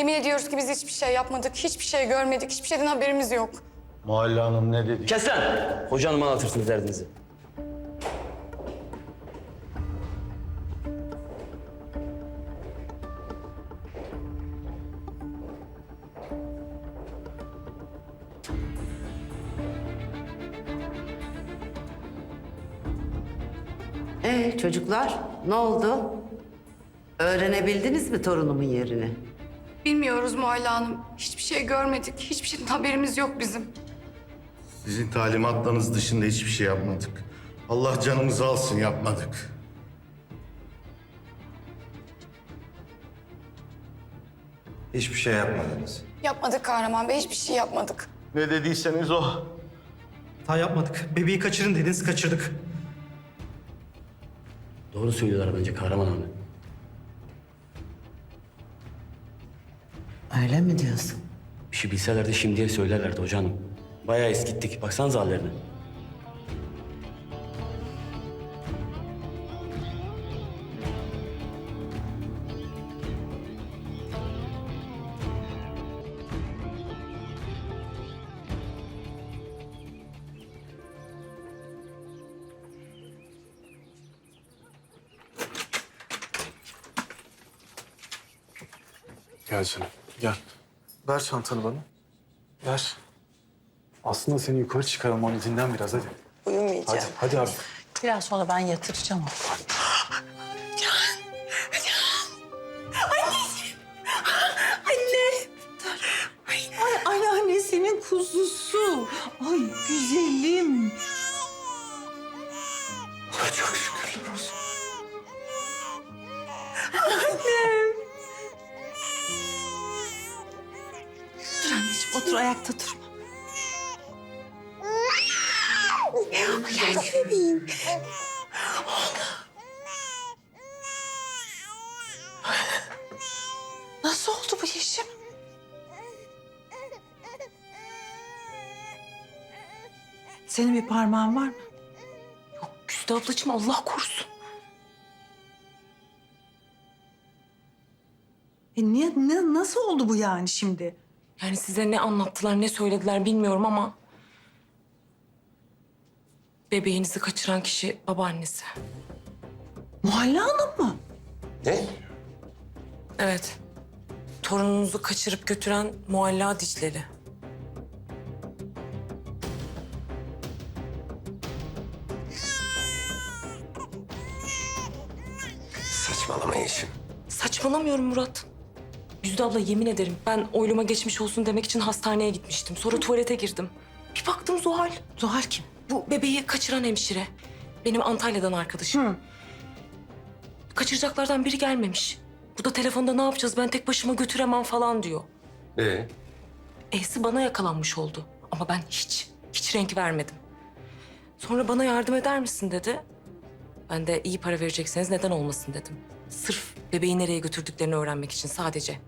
Yemin ediyoruz ki biz hiçbir şey yapmadık, hiçbir şey görmedik, hiçbir şeyden haberimiz yok. Mahalle hanım ne dedi? Kes lan! Hoca hanıma anlatırsınız derdinizi. Ee çocuklar ne oldu? Öğrenebildiniz mi torunumun yerini? Bilmiyoruz Mualla Hanım. Hiçbir şey görmedik, hiçbir şeyden haberimiz yok bizim. Sizin talimatlarınız dışında hiçbir şey yapmadık. Allah canımızı alsın yapmadık. Hiçbir şey yapmadınız. Yapmadık Kahraman Bey, hiçbir şey yapmadık. Ne dediyseniz o. Hata yapmadık. Bebeği kaçırın dediniz, kaçırdık. Doğru söylüyorlar bence kahraman hanım. Öyle mi diyorsun? Bir şey bilselerdi şimdiye söylerlerdi hoca hanım. Bayağı eskittik. Baksanıza hallerine. Gel canım, gel. Ver çantanı bana. Ver. Aslında seni yukarı çıkaralım, onu dinlen biraz hadi. Uyumayacağım. Hadi, hadi abi. Biraz sonra ben yatıracağım onu. Anne. Ay, ay annesinin kuzusu. Ay güzelim. Otur ayakta durma. Gel bebeğim. Nasıl oldu bu Yeşim? Senin bir parmağın var mı? Yok Güzde ablacığım Allah korusun. E niye, ne, nasıl oldu bu yani şimdi? Yani size ne anlattılar, ne söylediler bilmiyorum ama... Bebeğinizi kaçıran kişi babaannesi. Muhalle Hanım mı? Ne? Evet. Torununuzu kaçırıp götüren Mualla Dicleli. Saçmalama Yeşim. Saçmalamıyorum Murat. Güzde abla yemin ederim ben oyluma geçmiş olsun demek için hastaneye gitmiştim. Sonra tuvalete girdim. Bir baktım Zuhal. Zuhal kim? Bu bebeği kaçıran hemşire. Benim Antalya'dan arkadaşım. Kaçıracaklardan biri gelmemiş. Bu da telefonda ne yapacağız ben tek başıma götüremem falan diyor. Ee? E'si bana yakalanmış oldu. Ama ben hiç, hiç renk vermedim. Sonra bana yardım eder misin dedi. Ben de iyi para verecekseniz neden olmasın dedim. Sırf bebeği nereye götürdüklerini öğrenmek için sadece.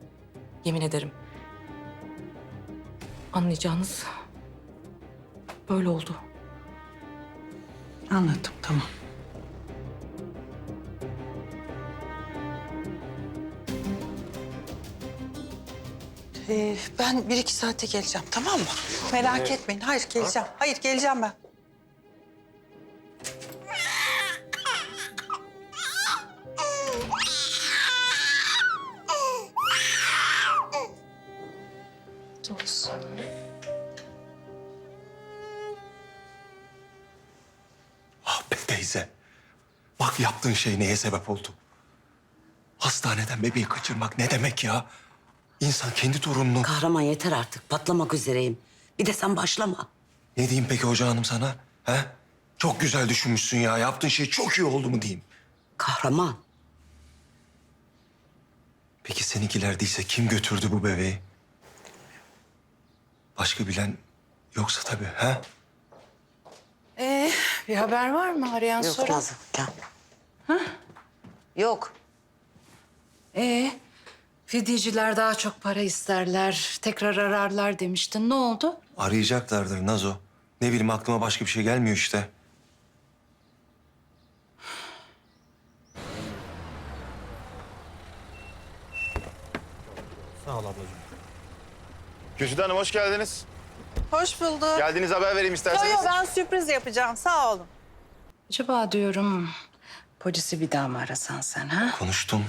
Yemin ederim. Anlayacağınız böyle oldu. Anladım tamam. Ee, ben bir iki saate geleceğim tamam mı? Merak etmeyin. Hayır geleceğim. Hayır geleceğim ben. Teyze. Bak yaptığın şey neye sebep oldu? Hastaneden bebeği kaçırmak ne demek ya? İnsan kendi torununu... Kahraman yeter artık patlamak üzereyim. Bir de sen başlama. Ne diyeyim peki hoca hanım sana? He? Çok güzel düşünmüşsün ya. Yaptığın şey çok iyi oldu mu diyeyim? Kahraman Peki seninkiler değilse kim götürdü bu bebeği? Başka bilen yoksa tabii ha? Bir haber var mı arayan yok soran? Nazım gel. Yok. Ee, fidyeciler daha çok para isterler, tekrar ararlar demiştin. Ne oldu? Arayacaklardır Nazo. Ne bileyim aklıma başka bir şey gelmiyor işte. Sağ ol ablacığım. Güzide Hanım hoş geldiniz. Hoş bulduk. Geldiğiniz haber vereyim Yo isterseniz. yo ben sürpriz yapacağım. Sağ olun. Acaba diyorum polisi bir daha mı arasan sen ha? Konuştum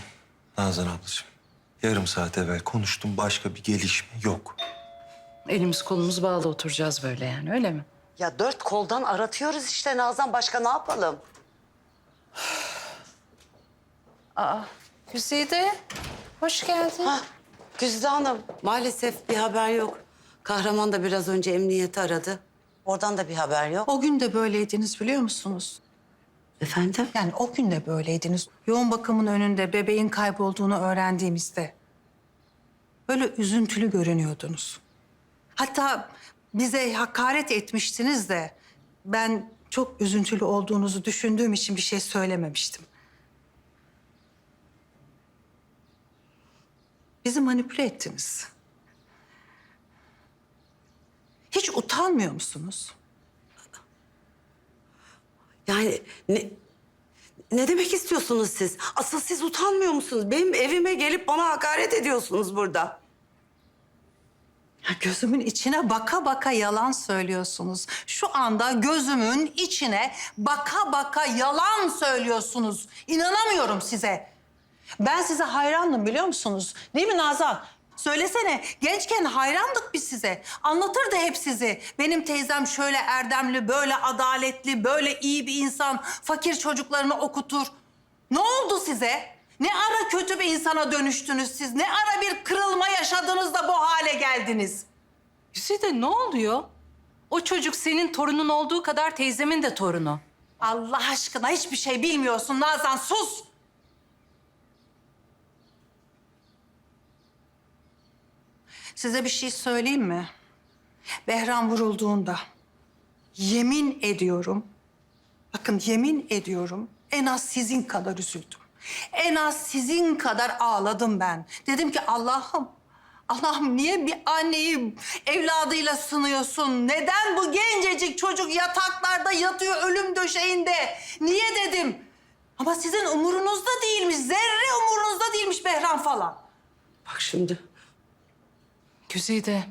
Nazan ablacığım. Yarım saat evvel konuştum. Başka bir gelişme yok. Elimiz kolumuz bağlı oturacağız böyle yani öyle mi? Ya dört koldan aratıyoruz işte Nazan. Başka ne yapalım? Güzide hoş geldin. Hah, Güzide Hanım maalesef bir haber yok. Kahraman da biraz önce emniyeti aradı. Oradan da bir haber yok. O gün de böyleydiniz biliyor musunuz? Efendim? Yani o gün de böyleydiniz. Yoğun bakımın önünde bebeğin kaybolduğunu öğrendiğimizde. Böyle üzüntülü görünüyordunuz. Hatta bize hakaret etmiştiniz de ben çok üzüntülü olduğunuzu düşündüğüm için bir şey söylememiştim. Bizi manipüle ettiniz. Hiç utanmıyor musunuz? Yani ne, ne demek istiyorsunuz siz? Asıl siz utanmıyor musunuz? Benim evime gelip bana hakaret ediyorsunuz burada. Ya Gözümün içine baka baka yalan söylüyorsunuz. Şu anda gözümün içine baka baka yalan söylüyorsunuz. İnanamıyorum size. Ben size hayrandım biliyor musunuz? Değil mi Nazan? Söylesene, gençken hayrandık biz size. Anlatırdı hep sizi. Benim teyzem şöyle erdemli, böyle adaletli, böyle iyi bir insan. Fakir çocuklarını okutur. Ne oldu size? Ne ara kötü bir insana dönüştünüz siz? Ne ara bir kırılma yaşadınız da bu hale geldiniz? Güzide ne oluyor? O çocuk senin torunun olduğu kadar teyzemin de torunu. Allah aşkına hiçbir şey bilmiyorsun Nazan sus. Size bir şey söyleyeyim mi? Behram vurulduğunda yemin ediyorum, bakın yemin ediyorum en az sizin kadar üzüldüm. En az sizin kadar ağladım ben. Dedim ki Allah'ım, Allah'ım niye bir anneyi evladıyla sınıyorsun? Neden bu gencecik çocuk yataklarda yatıyor ölüm döşeğinde? Niye dedim? Ama sizin umurunuzda değilmiş, zerre umurunuzda değilmiş Behram falan. Bak şimdi. Güzide.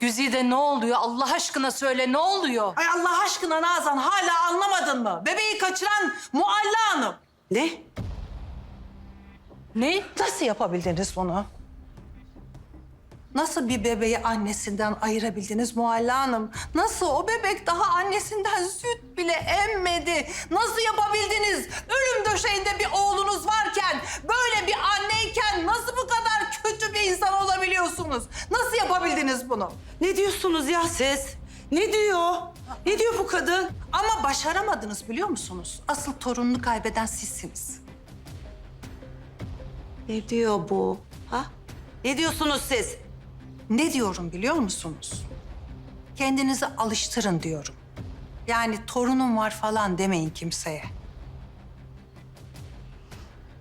Güzide ne oluyor? Allah aşkına söyle ne oluyor? Ay Allah aşkına Nazan hala anlamadın mı? Bebeği kaçıran Mualla Hanım. Ne? Ne? Nasıl yapabildiniz bunu? Nasıl bir bebeği annesinden ayırabildiniz Mualla Hanım? Nasıl? O bebek daha annesinden süt bile emmedi. Nasıl yapabildiniz? Ölüm döşeğinde bir oğlunuz varken, böyle bir anneyken nasıl bu kadar kötü bir insan olabiliyorsunuz? Nasıl yapabildiniz bunu? Ne diyorsunuz ya siz? Ne diyor? Ne diyor bu kadın? Ama başaramadınız biliyor musunuz? Asıl torununu kaybeden sizsiniz. Ne diyor bu? Ha? Ne diyorsunuz siz? Ne diyorum biliyor musunuz? Kendinizi alıştırın diyorum. Yani torunum var falan demeyin kimseye.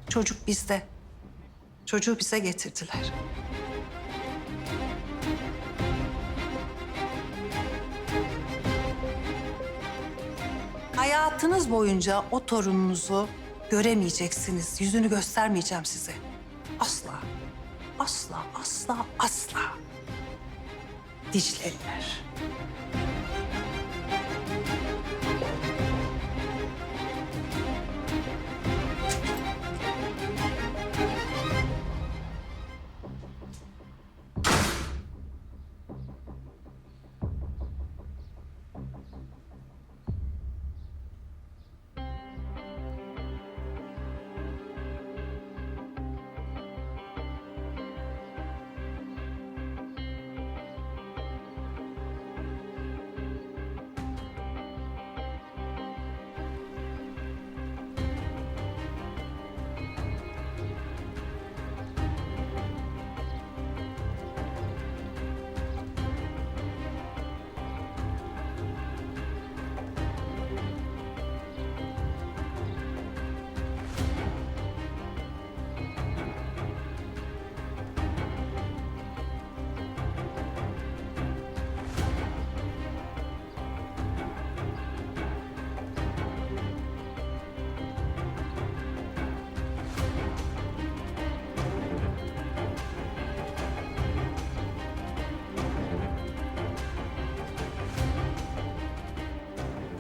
Çocuk bizde. Çocuğu bize getirdiler. Hayatınız boyunca o torununuzu göremeyeceksiniz. Yüzünü göstermeyeceğim size. Asla. Asla, asla, asla. Dicleliler.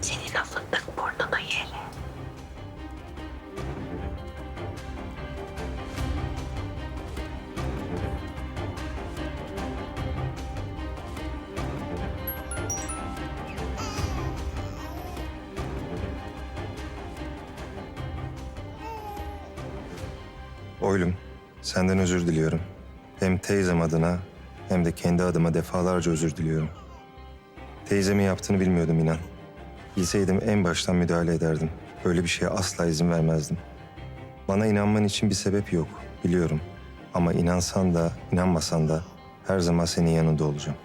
Senin o fındık burnunu yere. Oylum, senden özür diliyorum. Hem teyzem adına hem de kendi adıma defalarca özür diliyorum. Teyzemin yaptığını bilmiyordum inan. Bilseydim en baştan müdahale ederdim. Böyle bir şeye asla izin vermezdim. Bana inanman için bir sebep yok, biliyorum. Ama inansan da, inanmasan da her zaman senin yanında olacağım.